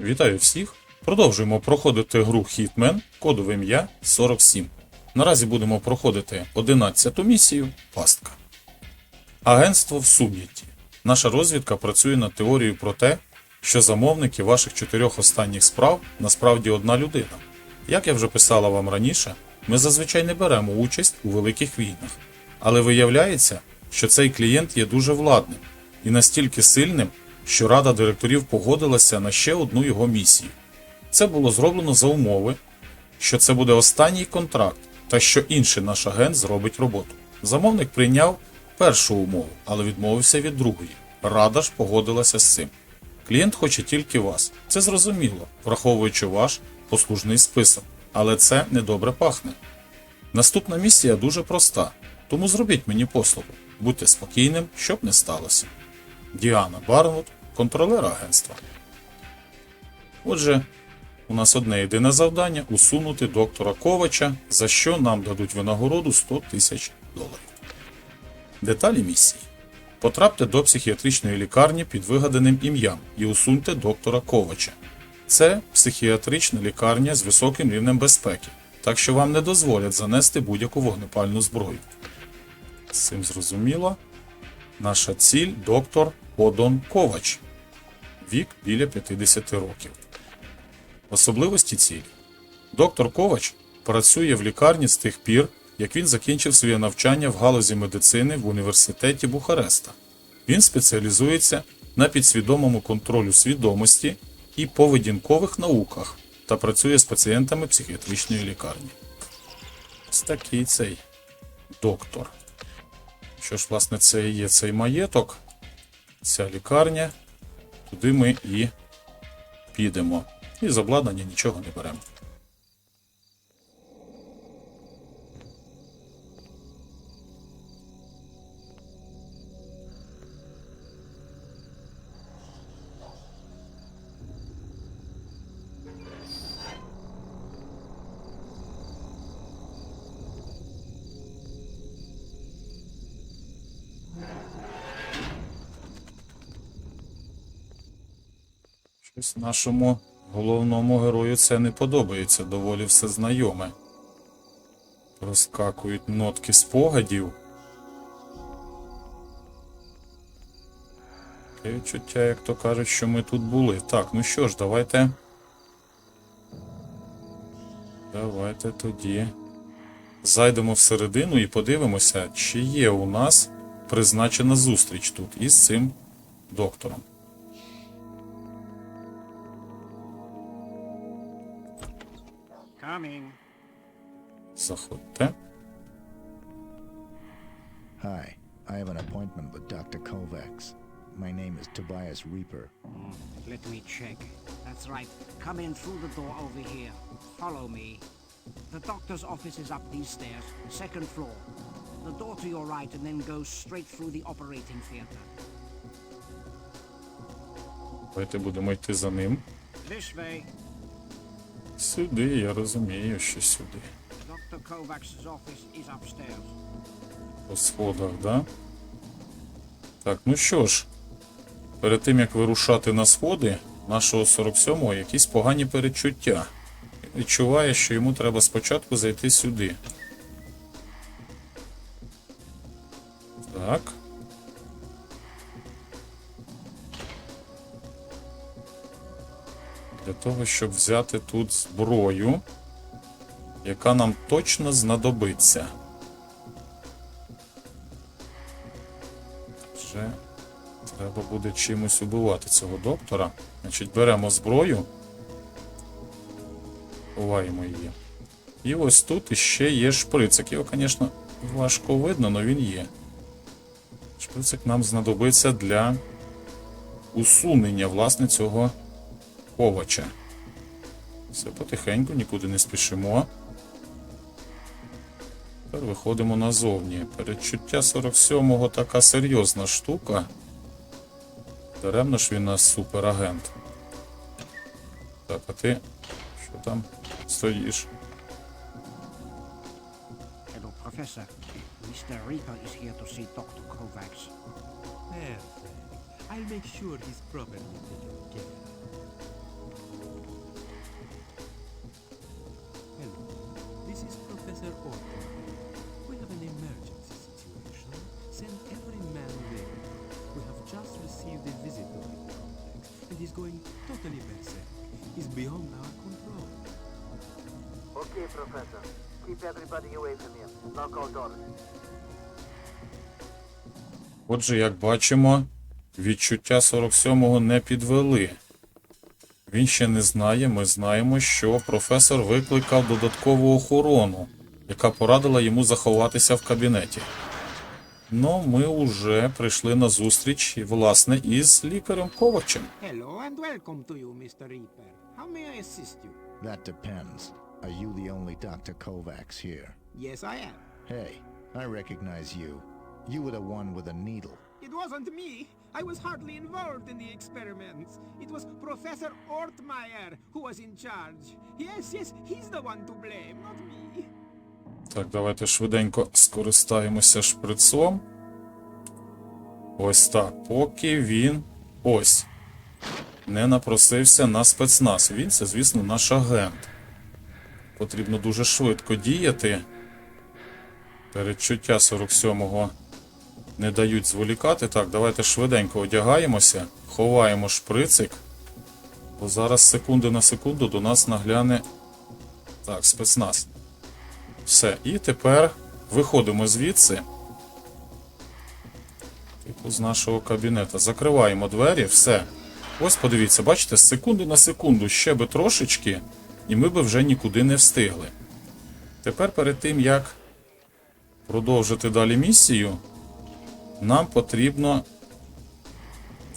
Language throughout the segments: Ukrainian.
Вітаю всіх! Продовжуємо проходити гру Hitman, кодове ім'я 47. Наразі будемо проходити 11 місію Пастка. Агентство в сум'ятті. Наша розвідка працює над теорією про те, що замовники ваших чотирьох останніх справ насправді одна людина. Як я вже писала вам раніше, ми зазвичай не беремо участь у великих війнах, але виявляється, що цей клієнт є дуже владним і настільки сильним, що рада директорів погодилася на ще одну його місію. Це було зроблено за умови, що це буде останній контракт та що інший наш агент зробить роботу. Замовник прийняв першу умову, але відмовився від другої. Рада ж погодилася з цим. Клієнт хоче тільки вас. Це зрозуміло, враховуючи ваш послужний список, але це недобре пахне. Наступна місія дуже проста, тому зробіть мені послугу. Будьте спокійним, щоб не сталося. Діана Барнут, контролер агентства. Отже, у нас одне єдине завдання усунути доктора Ковача, за що нам дадуть винагороду 100 тисяч доларів. Деталі місії. Потрапте до психіатричної лікарні під вигаданим ім'ям і усуньте доктора Ковача. Це психіатрична лікарня з високим рівнем безпеки, так що вам не дозволять занести будь-яку вогнепальну зброю. З цим зрозуміло. Наша ціль доктор Одон Ковач. Вік біля 50 років. Особливості цілі. Доктор Ковач працює в лікарні з тих пір, як він закінчив своє навчання в галузі медицини в університеті Бухареста. Він спеціалізується на підсвідомому контролю свідомості і поведінкових науках та працює з пацієнтами психіатричної лікарні. Ось такий цей доктор. Що ж, власне, це і є цей маєток, ця лікарня. Туди ми і підемо. І з обладнання нічого не беремо. Щось нашому головному герою це не подобається, доволі все знайоме. Розкакують нотки спогадів. Таке відчуття, як то кажуть, що ми тут були. Так, ну що ж, давайте. Давайте тоді зайдемо всередину і подивимося, чи є у нас призначена зустріч тут із цим доктором. Coming. Заходьте. Hi, I have an appointment with Dr. Kovacs. My name is Tobias Reaper. Let me check. That's right. Come in through the door over here. Follow me. The doctor's office is up these stairs, second floor. The door to your right and then goes straight through the operating theater. Давайте будемо йти за ним. This way. Сюди, я розумію, що сюди. По сходах, да? Так, ну що ж, перед тим як вирушати на сходи нашого 47-го якісь погані перечуття. Відчуває, що йому треба спочатку зайти сюди. Для того, щоб взяти тут зброю, яка нам точно знадобиться. Вже треба буде чимось убивати цього доктора. Значить, беремо зброю. Ховаємо її. І ось тут іще є шприцик. Його, звісно, важко видно, але він є. Шприцик нам знадобиться для усунення, власне, цього ковача. Все потихеньку, нікуди не спішимо. Тепер виходимо назовні. Передчуття 47-го така серйозна штука. Даремно ж він нас суперагент. Так, а ти що там стоїш? Hello, Professor. Mr. Reaper is here to see Dr. Kovacs. Perfect. I'll make sure he's properly taken care of. Professor Orton. We have an emergency situation. Send every man away. We have just received a visitor in the complex, and he's going totally berserk. He's beyond our control. Okay, Professor. Keep everybody away from him. Lock all doors. Отже, як бачимо, відчуття 47-го не підвели. Він ще не знає, ми знаємо, що професор викликав додаткову охорону, яка порадила йому заховатися в кабінеті. Ну, ми вже прийшли на зустріч, власне, із лікарем Ковачем. Hello and welcome to you, Mr. Reaper. How may I assist you? That depends. Are you the only Dr. Kovacs here? Yes, I am. Hey, I recognize you. You were the one with the needle. It wasn't me. I was hardly involved in the experiments. It was Professor Ortmeyer who was in charge. Yes, yes, he's the one to blame, not me. Так, давайте швиденько скористаємося шприцом. Ось так. Поки він ось не напросився на спецназ. Він це, звісно, наш агент. Потрібно дуже швидко діяти. Передчуття 47-го не дають зволікати. Так, давайте швиденько одягаємося, ховаємо шприцик. Бо зараз секунди на секунду до нас нагляне. Так, спецназ. Все, і тепер виходимо звідси. Типу з нашого кабінета. Закриваємо двері, все. Ось подивіться, бачите, з секунди на секунду ще би трошечки, і ми би вже нікуди не встигли. Тепер перед тим, як продовжити далі місію, нам потрібно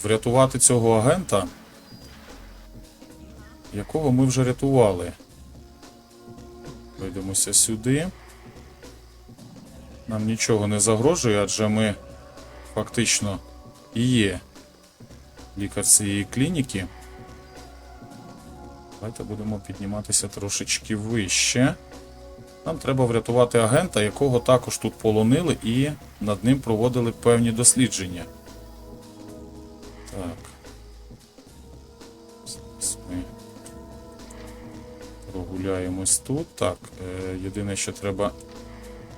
врятувати цього агента, якого ми вже рятували. Пройдемося сюди. Нам нічого не загрожує, адже ми фактично і є лікар цієї клініки. Давайте будемо підніматися трошечки вище. Нам треба врятувати агента, якого також тут полонили, і над ним проводили певні дослідження. Так. Прогуляємось тут. Так, е, єдине, що треба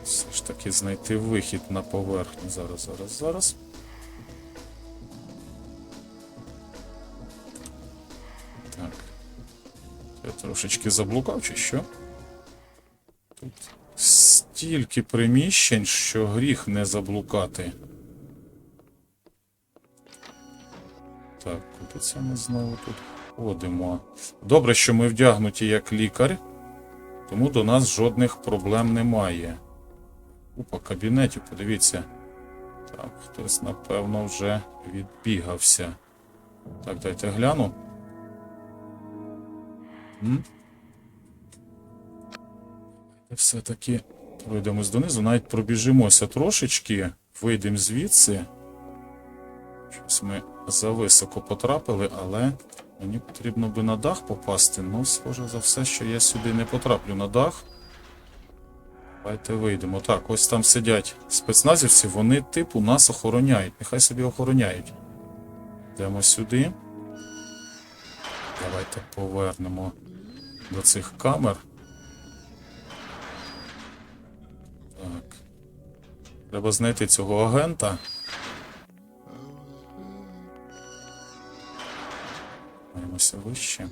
все ж таки знайти вихід на поверхню. Зараз, зараз, зараз. Так. Я трошечки заблукав, чи що? Тут стільки приміщень, що гріх не заблукати. Так, куди це ми знову тут ходимо? Добре, що ми вдягнуті як лікар, тому до нас жодних проблем немає. Опа, кабінетів, подивіться. Так, хтось, напевно, вже відбігався. Так, дайте гляну. М? Все-таки пройдемось донизу, навіть пробіжимося трошечки, вийдемо звідси. Щось ми зависоко потрапили, але мені потрібно би на дах попасти. Ну, схоже за все, що я сюди не потраплю на дах. Давайте вийдемо. Так, ось там сидять спецназівці, вони типу нас охороняють. Нехай собі охороняють. Йдемо сюди. Давайте повернемо до цих камер. Так. Треба знайти цього агента. Маємося вище.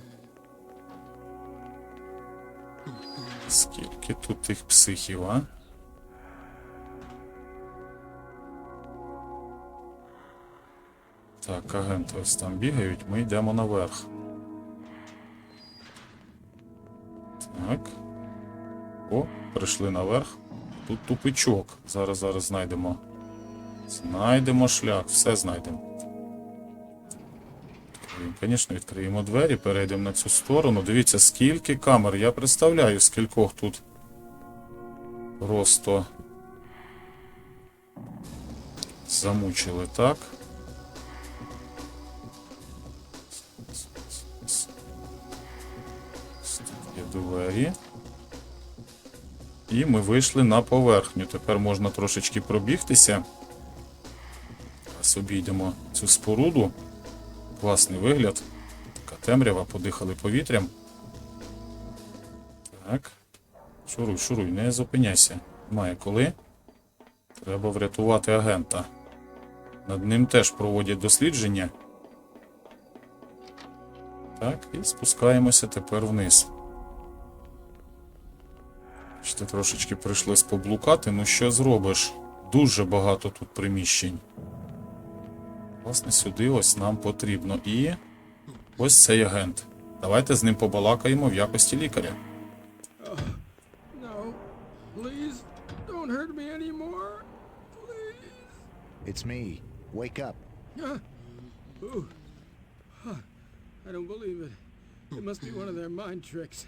Скільки тут тих психів, а? Так, агенти ось там бігають, ми йдемо наверх. Так. О, прийшли наверх. Тут тупичок. Зараз, зараз знайдемо. Знайдемо шлях, все знайдемо. Звісно, відкриємо двері, перейдемо на цю сторону. Дивіться, скільки камер. Я представляю, скількох тут просто замучили, так? Є двері. І ми вийшли на поверхню. Тепер можна трошечки пробігтися. Зараз обійдемо цю споруду. Класний вигляд. Така темрява, подихали повітрям. Так. Шуруй, шуруй, не зупиняйся. Немає коли. Треба врятувати агента. Над ним теж проводять дослідження. Так, і спускаємося тепер вниз. Ще трошечки прийшлось поблукати, ну що зробиш? Дуже багато тут приміщень. Власне, сюди ось нам потрібно. І ось цей агент. Давайте з ним побалакаємо в якості лікаря. It's me. Wake up. Uh, ooh. Huh. I don't believe it. It must be one of their mind tricks.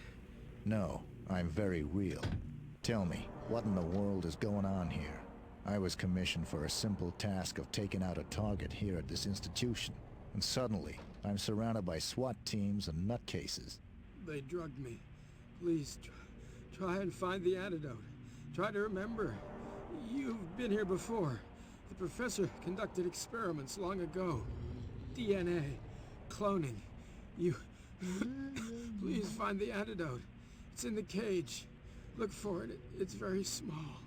No, I'm very real. Tell me, what in the world is going on here? I was commissioned for a simple task of taking out a target here at this institution, and suddenly I'm surrounded by SWAT teams and nutcases. They drugged me. Please, try, try and find the antidote. Try to remember. You've been here before. The professor conducted experiments long ago. DNA, cloning. You. Please find the antidote. It's in the cage. Look for it. It's very small.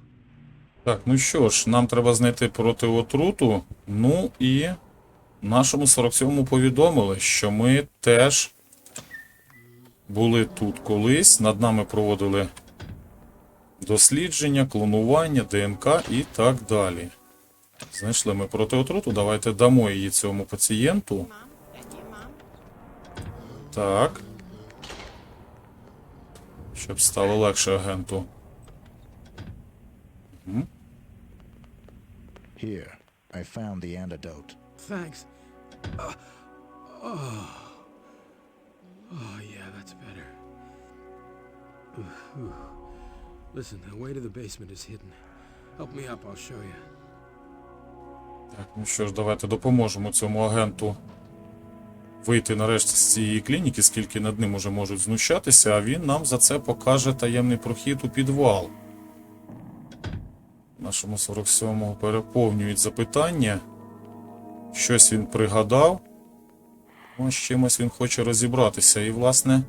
Так, ну що ж, нам треба знайти протиотруту. Ну і нашому 47-му повідомили, що ми теж були тут колись. Над нами проводили дослідження, клонування, ДНК і так далі. Знайшли ми протиотруту. Давайте дамо її цьому пацієнту. Так. Щоб стало легше агенту. Here, I found the antidote. Thanks. Uh, oh. Oh, yeah, that's better. Ooh, ooh. Listen, the way to the basement is hidden. Help me up, I'll show you. Так, ну що ж, давайте допоможемо цьому агенту вийти нарешті з цієї клініки, скільки над ним уже можуть знущатися, а він нам за це покаже таємний прохід у підвал. Нашому 47-му переповнюють запитання. Щось він пригадав. З чимось він хоче розібратися. І, власне,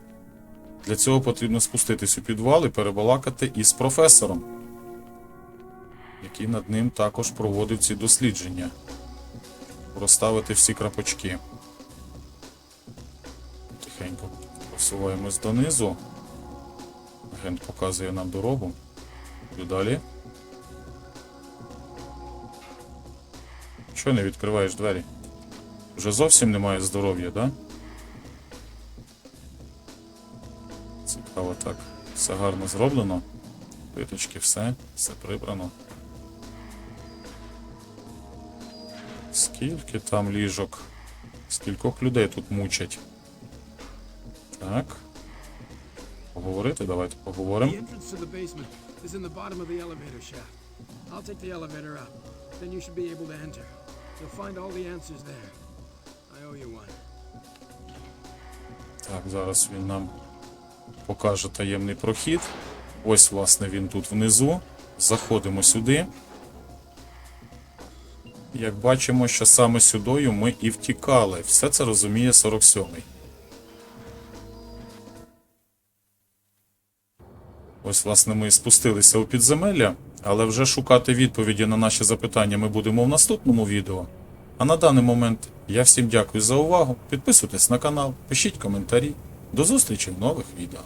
для цього потрібно спуститись у підвал і перебалакати із професором який над ним також проводив ці дослідження. Розставити всі крапочки. Тихенько просуваємось донизу. Агент показує нам дорогу. І далі. Що не відкриваєш двері? Вже зовсім немає здоров'я, да? Цікаво так. Все гарно зроблено. Плиточки, все, все прибрано. Скільки там ліжок? Скількох людей тут мучать? Так. Поговорити, давайте поговоримо. I'll take the. Then you should be able to enter. You'll find all the answers there. I owe you one. Так, зараз він нам покаже таємний прохід. Ось, власне, він тут внизу. Заходимо сюди. Як бачимо, що саме сюдою ми і втікали. Все це розуміє 47-й. Ось, власне, ми спустилися у підземелля, але вже шукати відповіді на наші запитання ми будемо в наступному відео. А на даний момент я всім дякую за увагу. Підписуйтесь на канал, пишіть коментарі. До зустрічі в нових відео.